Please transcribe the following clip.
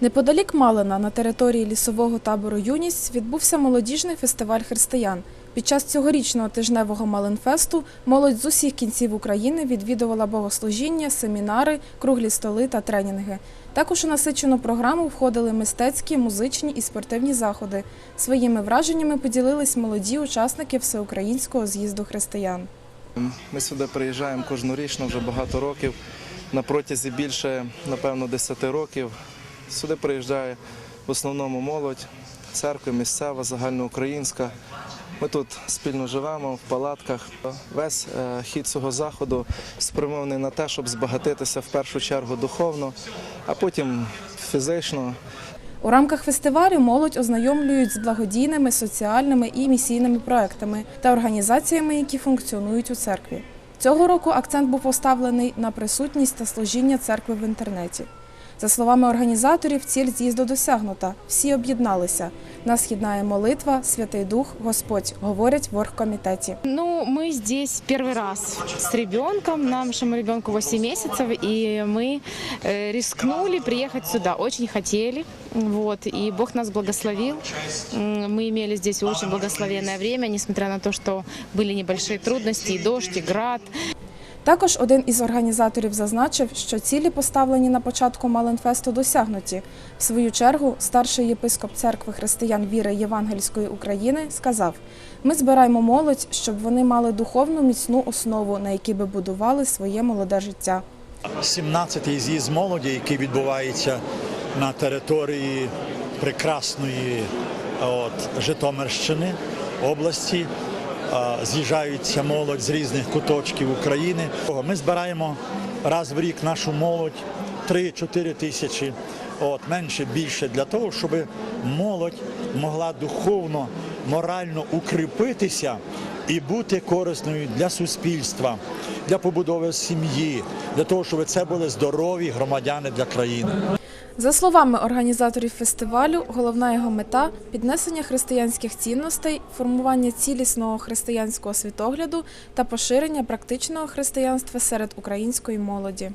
Неподалік Малина на території лісового табору Юність відбувся молодіжний фестиваль християн. Під час цьогорічного тижневого Малинфесту молодь з усіх кінців України відвідувала богослужіння, семінари, круглі столи та тренінги. Також у насичену програму входили мистецькі, музичні і спортивні заходи. Своїми враженнями поділились молоді учасники всеукраїнського з'їзду християн. Ми сюди приїжджаємо кожнорічно вже багато років. На протязі більше, напевно, 10 років. Сюди приїжджає в основному молодь, церква місцева, загальноукраїнська. Ми тут спільно живемо в палатках. Весь е, хід цього заходу спрямований на те, щоб збагатитися в першу чергу духовно, а потім фізично. У рамках фестивалю молодь ознайомлюють з благодійними, соціальними і місійними проектами та організаціями, які функціонують у церкві. Цього року акцент був поставлений на присутність та служіння церкви в інтернеті. За словами організаторів, ціль з'їзду досягнута. Всі об'єдналися. Нас єднає молитва, Святий Дух, Господь, говорять в оргкомітеті. Ну, мы здесь первый раз с ребенком, нашему ребенку 8 месяцев, и мы э, рискнули приехать сюда, очень хотели, вот, и Бог нас благословил. М, Мы имели здесь очень благословенное время, несмотря на то, что были небольшие трудности, и дождь, и град. Також один із організаторів зазначив, що цілі, поставлені на початку Маленфесту, досягнуті. В свою чергу, старший єпископ церкви християн віри Євангельської України сказав: ми збираємо молодь, щоб вони мали духовну міцну основу, на якій би будували своє молоде життя. 17-й з'їзд молоді, який відбувається на території прекрасної от, Житомирщини області. З'їжджаються молодь з різних куточків України. Ми збираємо раз в рік нашу молодь 3-4 тисячі, от, менше більше, для того, щоб молодь могла духовно, морально укріпитися і бути корисною для суспільства, для побудови сім'ї, для того, щоб це були здорові громадяни для країни. За словами організаторів фестивалю, головна його мета піднесення християнських цінностей, формування цілісного християнського світогляду та поширення практичного християнства серед української молоді.